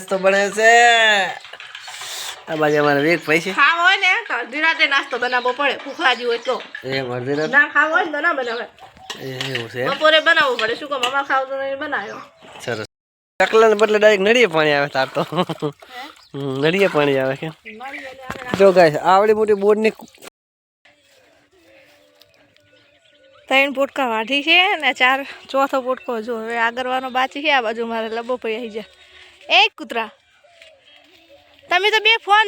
નાસ્તો બને છે. આ બાજુ અમારે વેગ પૈસે ખાવો હોય ને અડધી રાતે નાસ્તો બનાવવો પડે ભૂખ લાગી હોય તો. એ અડધી રાતે? ના ખાવો હોય તો ના બનાવે. એવું છે બપોરે બનાવવું પડે શું કહું મામા ખાવ તો નહીં બનાવ્યો. સરસ. ચકલાને બદલે ડાયરેક્ટ નળીએ પાણી આવે તાર તો. હમ, નળીએ પાણી આવે કે જો ગાય આવડી મોટી બોર્ડની ત્રણ પોટકા વાઢી છે ને ચાર ચોથો પોટકો જો હવે આગળવાનો બાચી છે આ બાજુ મારે લબો પડી આવી જાય. એ કૂતરા. તમે તો બે ફોન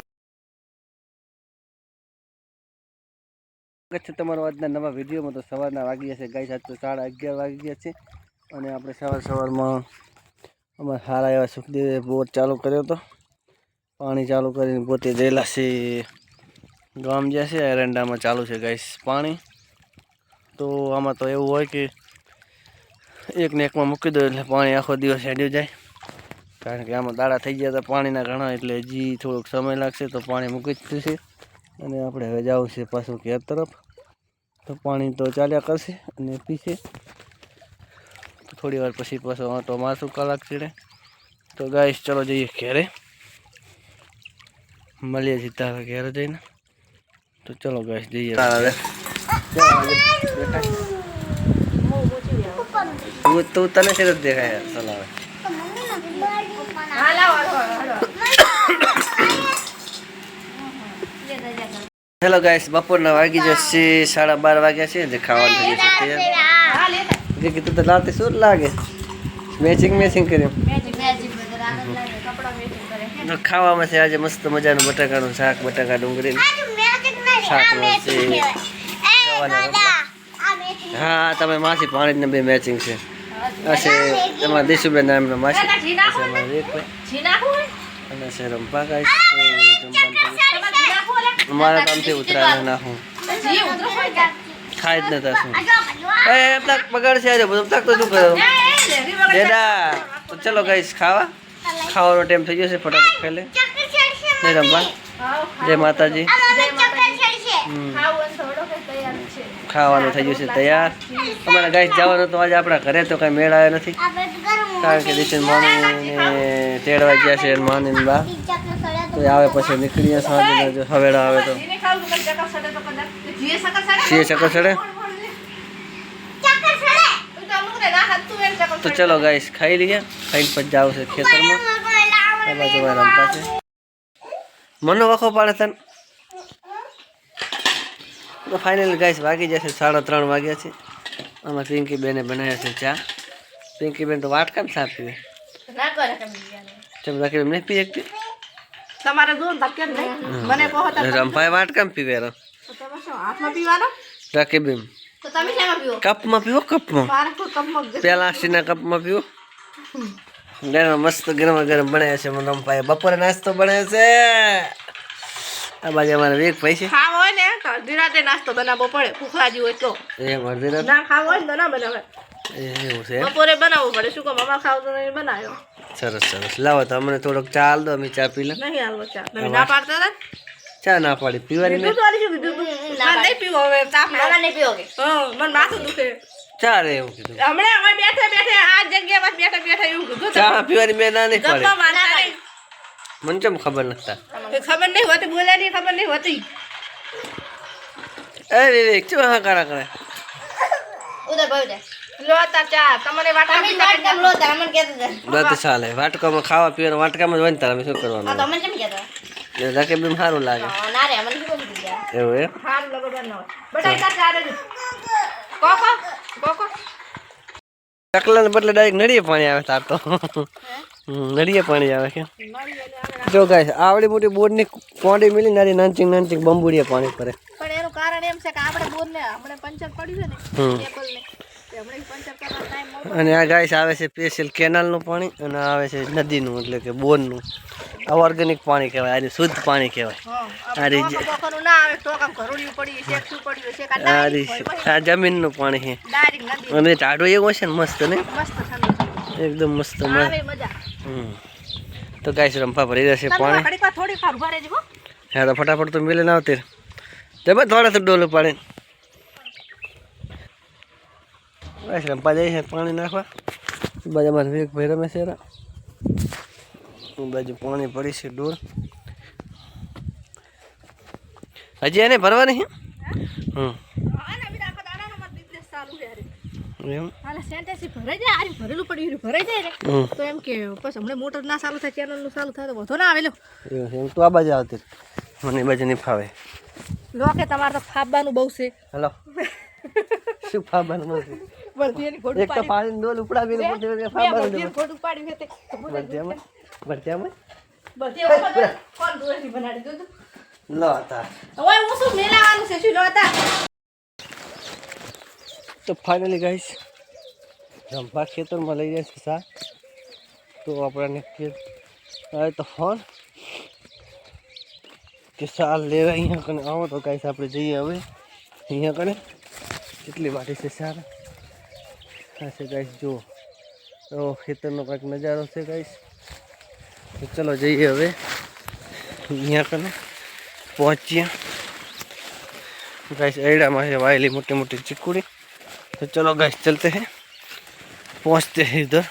છે તમારો આજના નવા વિડીયોમાં. તો સવારના વાગી ગયા છે. ગાય તો સાડા અગિયાર વાગી ગયા છે. અને આપણે સવાર સવારમાં અમારા સારા એવા સુખદેવે બોર ચાલુ કર્યો હતો. પાણી ચાલુ કરીને પોતે જયેલા છે. ગામ જ્યાં છે, એરંડામાં ચાલુ છે ગાઈસ પાણી. તો આમાં તો એવું હોય કે એક ને એકમાં મૂકી દો એટલે પાણી આખો દિવસ હેડ્યું જાય. કારણ કે આમાં દાડા થઈ ગયા હતા પાણીના ઘણા એટલે હજી થોડોક સમય લાગશે તો પાણી મૂકી જ થશે. અને આપણે હવે જવું છે પાછું ખેત તરફ. તો પાણી તો ચાલ્યા કરશે અને પીશે. થોડી વાર પછી પાછો આંટો મારશું કલાક ચીડે તો ગાઈશ ચલો જઈએ ઘેરે. મળીએ સીધા હવે ઘેરે જઈને. તો ચલો ગાઈશ જઈએ તું તું તને છે દેખાય? ચલાવે હેલો ગાઈસ બપોરના વાગી જશે. સાડા બાર વાગ્યા છે. જે ખાવાનું થઈ જશે જે કીધું તો રાતે શું લાગે? મેચિંગ મેચિંગ કર્યું. તો ખાવામાં છે આજે મસ્ત મજાનું બટાકાનું શાક બટાકા ડુંગળી શાકમાં છે. હા તમે માસી પાણી બે મેચિંગ છે. હશે એમાં દીશુબેન નામનો માસી અને છે રંપા તો તો અમારા કામથી ઉતરાને નાખું ખાઈ જ નતા શું એ તક બગાડશે આજે બધું તક તો શું કરો દેડા તો ચલો ગાઈસ ખાવા ખાવાનો ટાઈમ થઈ ગયો છે ફટાફટ પહેલે જય રંપા જય માતાજી હમ. ખાવાનું થઈ ગયું છે તૈયાર. અમારે ગાય જવાનું તો આજે આપણા ઘરે તો કઈ મેળ આવ્યો નથી. કારણ કે દિશન મામીને તેડવા ગયા છે માની બા. તો આવે પછી નીકળીએ સાંજે, જો હવેડા આવે તો. છીએ ચક્કર ચડે? તો ચલો ગાઈસ, ખાઈ લઈએ. ખાઈને પછી જાવ છે ખેતરમાં. રમતા મનો વખો પાડે તને. તો ફાઇનલ ગાઈસ વાગી જશે સાડા ત્રણ વાગ્યા છે. આમાં પિંકી બેને બનાવ્યા છે ચા. પિંકી બેન તો વાટકામ ચા પીવે ચમ રાખી નહીં પી શકતી તમારે જો ને નહીં? મને કહો રંભાઈ વાટકામ પીવે રો. હાથમાં પીવાનો? રાખી બેન. કપમાં પીવો કપમાં? પેલા કપમાં પીવો. ગરમ મસ્ત ગરમ ગરમ બનાવે છે રંભાઈ બપોરે નાસ્તો બનાવે છે. આ બાજુ અમારે વેગ પૈસે ખાવો હોય ને અડધી રાતે નાસ્તો બનાવવો પડે. ભૂખ લાગી હોય તો. એ અડધી રાતે? ના ખાવો હોય ને તો ના બનાવે. એવું છે બપોરે બનાવવું પડે. શું કહો મામા ખાવ તો નહીં બનાવ્યો. સરસ સરસ. લાવો તો અમને થોડોક ચા હાલ દો અમે ચા પી લે નહીં હાલવો ચા. તમે ના પાડતા હતા ને? ચા ના પાડી પીવાની મેં તો શું કીધું ના નહીં પીવો હવે તાપ કે હા મને માથું દુખે. ચા રે એવું કીધું. હમણાં અમે બેઠા બેઠા આ જગ્યામાં બેઠા બેઠા એવું કીધું ચા પીવાની મેં ના નહીં પાડી. નહીં. મને કેમ ખબર નતા? ખબર નહીં હોતી બોલ્યાની ખબર નહીં હોતી. એ વિવેક શું હા કરા? કરે લો તાર ચા તમને વાટા બસ ચાલે વાટકામાં ખાવા પીવાનું વાટકામાં જ હોય ને તારે શું કરવાનું? એટલે રાખે બી સારું લાગે. એવું ચા કોકો કોકો. ચકલાને બદલે ડાયરેક્ટ નડીએ પાણી આવે તાર તો. નળીએ પાણી આવે કે જો ગાય આવડી મોટી બોરની કોંડી મિલી નારી નાનચીક નાનચીક બંબુડીએ પાણી પડે પણ એનું કારણ એમ છે કે આપણે બોર ને હમણાં પંચર પડ્યું છે ને કેબલ ને તે પંચર કરવા અને આ ગાય આવે છે સ્પેશિયલ કેનાલનું પાણી અને આવે છે નદીનું એટલે કે બોરનું. આ ઓર્ગેનિક પાણી કહેવાય આની શુદ્ધ પાણી કહેવાય. આરી આ ના આવે ટોકમ ઘરોડિયું પડી છે શું પડ્યું છે કે આ રીત આ જમીનનું પાણી છે. અને ટાઢો એવું છે ને મસ્ત ને મસ્ત એકદમ મસ્ત તો ગાય રંફા ભરી જશે પાણી. હો. તો ફટાફટ તો મિલે ના આવતી. જમે થોડા તો ડોલું પાણી બસ રંપા જાય છે પાણી નાખવા. બધા મારે વેગ ભાઈ રમે છે બાજુ પાણી પડી છે ડોર હજી એને ભરવાની હમ આના બી આખો દાડાનો મારો business ચાલુ છે હારે. એમ? સેન્ટેન્સી ભરાઈ જાય આરી ભરેલું પડ્યું ભરાઈ જાય ને તો એમ કે બસ હમણાં મોટર ના ચાલુ થાય ચેનલનું ચાલુ થાય તો વધો ના આવે લો. એમ તું આ બાજુ આવતી મને બાજુ નહીં ફાવે લો કે તમારે તો ફાબવાનું બહુ છે. હલો. શું એક તો પાણી ડોલ ઉપડાવીને પછી બે ફાવવાનું બળદીનું ઘોડું પાડ્યું તે. ભરતિયામાં ભરતિયામાં બળદી એવું કોણ દોરી બનાડી દીધું? લો હતા ઓય, હું શું મેલાવાનું છે? શું લો तो फाइनली गाइस रंपा खेत और मलैया के साथ तो अपना आए तो फ़ोन के साल ले रहे यहाँ कने आओ तो गाइस आप जाइए अब यहाँ कने, कितनी बाटी से सार ऐसे गाइस जो तो खेत का नजारो से गाइस तो चलो जाइए अब यहाँ कने, पहुँचिए। गाइस एडा में वायली मोटी मोटी चिकुड़ी। तो चलो गाइस चलते हैं पहुंचते हैं इधर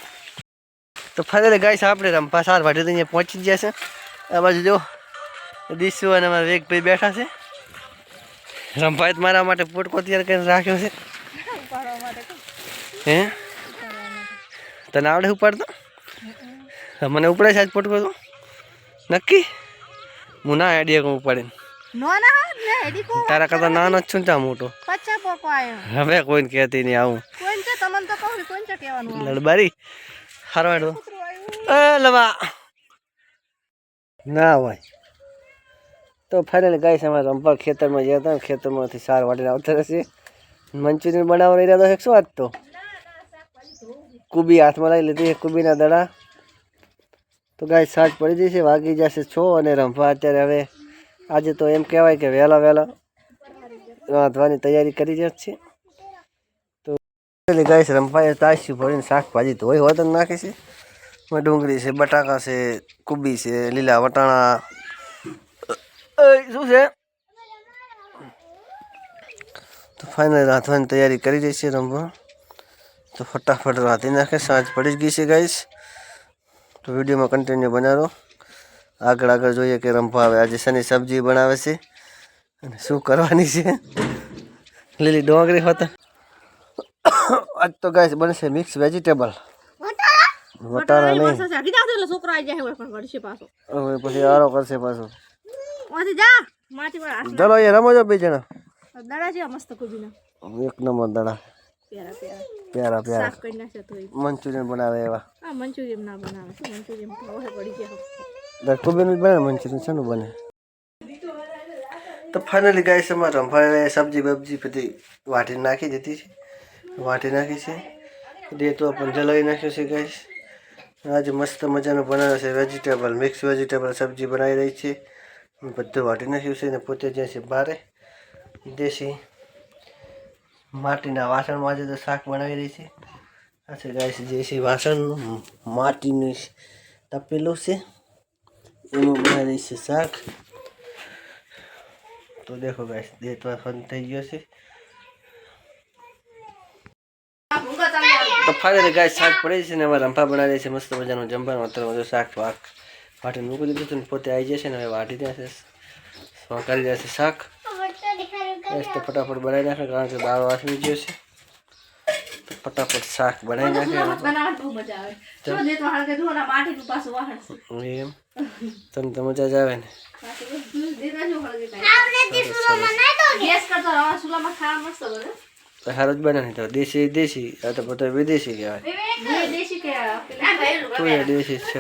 તો ફાઇનલી ગાઈસ આપણે રંપા સાર વાટે તો અહીંયા પહોંચી ગયા છે આ બાજુ જો દીસુ અને અમારા વેગભાઈ બેઠા છે રંભાએ તો મારા માટે પોટકો તૈયાર કરીને રાખ્યો છે ઉપાડવા માટે કહું. હે ઉપાડવા માટે. તને આવડે ઉપાડતો મને ઉપડે છે આજ પોટકો તો નક્કી હું ના આઈડિયા કહું ઉપાડીને નો ના હા, ને હેડી કો તારા કરતા નાનો જ છું ને ચા મોટો. હવે કોઈને કહેતી નહીં આવું. તો? લડબારી? હારો એ લવા. ના હોય. તો ફાઇનલી ગાઈસ અમારે રંપા ખેતરમાં ગયા હતા ખેતરમાંથી સાર વાટીને આવતા રહેશે. મંચુરિયન બનાવવા રહી રહ્યા કે શું વાત તો? કુબી હાથમાં લઈ લીધી કુબીના દડા. તો ગાય સાજ પડી જશે વાગી જશે છો અને રંભા અત્યારે હવે આજે તો એમ કહેવાય કે વહેલા વહેલા રાંધવાની તૈયારી કરી જ છે તો ગાઈસ રંભાએ તાસ્યું ભરીને શાકભાજી ધોઈ હોત નાખે છે. ડુંગળી છે, બટાકા છે, કુબી છે, લીલા વટાણા. શું છે? તો ફાઇનલ રાંધવાની તૈયારી કરી રહી છે રમવા. તો ફટાફટ રાંધી નાખે, સાંજ પડી જ ગઈ છે ગાઈસ. તો વિડીયોમાં કન્ટિન્યુ બનાવો. આગળ આગળ જોઈએ કે રંભા આવે. આજે શની સબ્જી બનાવે છે. અને શું કરવાની છે? લીલી ડોંગળી હોતા. આજ તો ગાય બનશે મિક્સ વેજીટેબલ વટાણા નહીં. છોકરો આવી જાય હવે પણ વળશે પાછો. હવે પછી આરો કરશે પાછો. ચલો એ રમો છો બે જણા. દડા જેવા મસ્ત કુબીના. એક નંબર દડા. પ્યારા પ્યારા. મંચુરિયન બનાવે એવા. મંચુરિયન ના બનાવે. મંચુરિયન પડી ગયા. દરકુબેન બને મંચુરિયન શાનું બને તો ફાઇનલી છે અમારે રંભાએ સબ્જી બબ્જી બધી વાટી નાખી દીધી છે વાટી નાખી છે રેતો પણ જલાવી નાખ્યો છે ગાઈસ આજે મસ્ત મજાનું બનાવે છે વેજીટેબલ મિક્સ વેજીટેબલ સબ્જી બનાવી રહી છે બધું વાટી નાખ્યું છે અને પોતે જાય છે બારે દેશી માટીના વાસણમાં આજે તો શાક બનાવી રહી છે આ છે ગાઈસ દેશી વાસણ માટીનું તપેલું છે એમાં બનાવી છે શાક તો દેખો ગાઈસ દેતવા ફન થઈ ગયો છે તો ફાઇનલી ગાય શાક પડી છે ને અમારે રંફા બનાવી છે મસ્ત મજાનું જમવાનું અત્યારે બધું શાક વાક વાટી મૂકી દીધું હતું ને પોતે આવી જશે ને હવે વાટી દેશે શું કરી દેશે શાક તો ફટાફટ બનાવી નાખે કારણ કે દાળ વાસણી ગયો છે ફટાફટ શાક બનાવી નાખે. દે તો એમ. તને મજા જ આવે ને. સારું જ બને તો. દેશી દેશી. આ તો બધો વિદેશી કહેવાય. દેશી છે.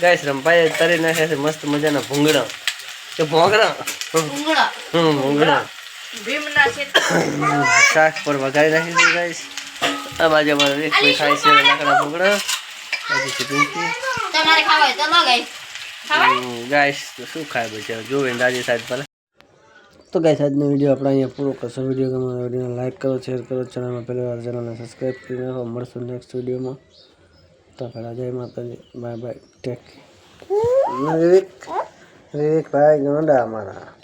ગાઈસ રંપાએ તરી નાખ્યા છે મસ્ત મજાના ભૂંગળા. કે ભોંગળા. હમ ભૂંગળા. ભીમના છે. શાક પર વઘારી નાખીશું ગાઈસ આ બાજુ અમારે એક કોઈ ખાય છે લાકડા ભૂગડા બાજુ છે તમારે ખાવા હોય તો લો ગઈ ગાઈસ તો શું ખાય બચાવ જોવે દાદી સાહેબ પહેલાં તો ગાઈસ આજનો વીડિયો આપણે અહીંયા પૂરો કરશો. વીડિયો ગમે વિડીયોને લાઈક કરો શેર કરો. ચેનલમાં પહેલી વાર ચેનલને સબસ્ક્રાઈબ કરી નાખો. મળશું નેક્સ્ટ વિડીયોમાં તો પહેલાં જય માતાજી. Bye bye take Vivek Vivek ભાઈ ગોંડા અમારા.